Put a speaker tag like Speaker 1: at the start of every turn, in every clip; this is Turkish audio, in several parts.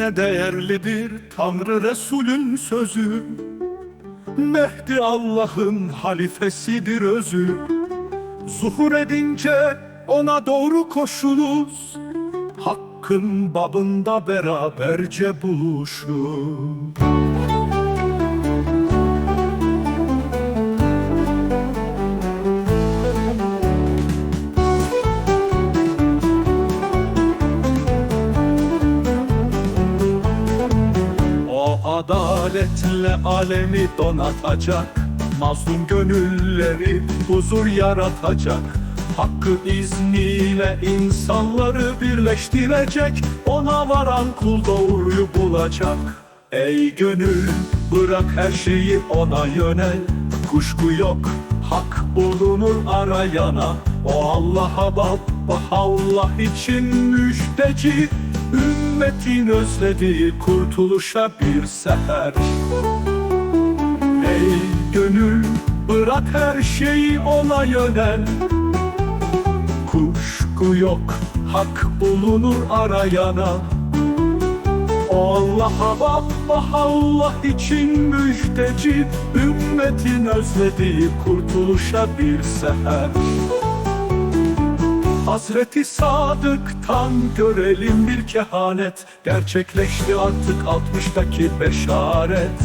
Speaker 1: değerlidir Tanrı Resulün sözü. Mehdi Allah'ın halifesidir özü. Zuhur edince ona doğru koşunuz Hakkın babında beraberce buluşun adaletle alemi donatacak. Mazlum gönülleri huzur yaratacak. Hakkı izniyle insanları birleştirecek. Ona varan kul doğruyu bulacak. Ey gönül bırak her şeyi ona yönel. Kuşku yok hak bulunur arayana. O Allah'a baba Allah için müjdeci Ümmetin özlediği kurtuluşa bir seher. Ey gönül bırak her şeyi ona yönel. Kuşku yok hak bulunur arayana. Allah'a baba Allah için müjdeci. Ümmetin özlediği kurtuluşa bir seher Hazreti Sadık'tan görelim bir kehanet. Gerçekleşti artık 60'taki beşaret.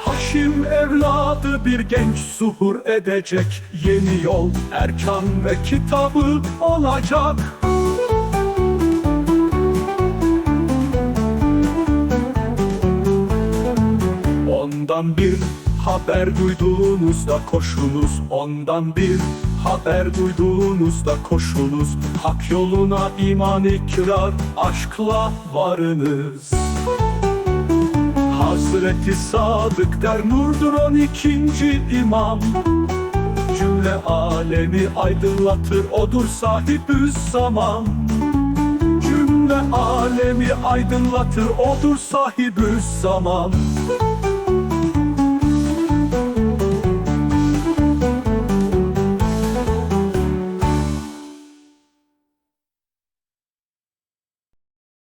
Speaker 1: Haşim evladı bir genç suhur edecek. Yeni yol erkan ve kitabı olacak. Ondan bir haber duyduğunuzda koşunuz. Ondan bir haber duyduğunuzda koşunuz Hak yoluna iman ikrar aşkla varınız. Hazreti Sadık der Nurdur on ikinci imam. Cümle alemi aydınlatır odur sahibüz zaman. Cümle alemi aydınlatır odur sahibüz zaman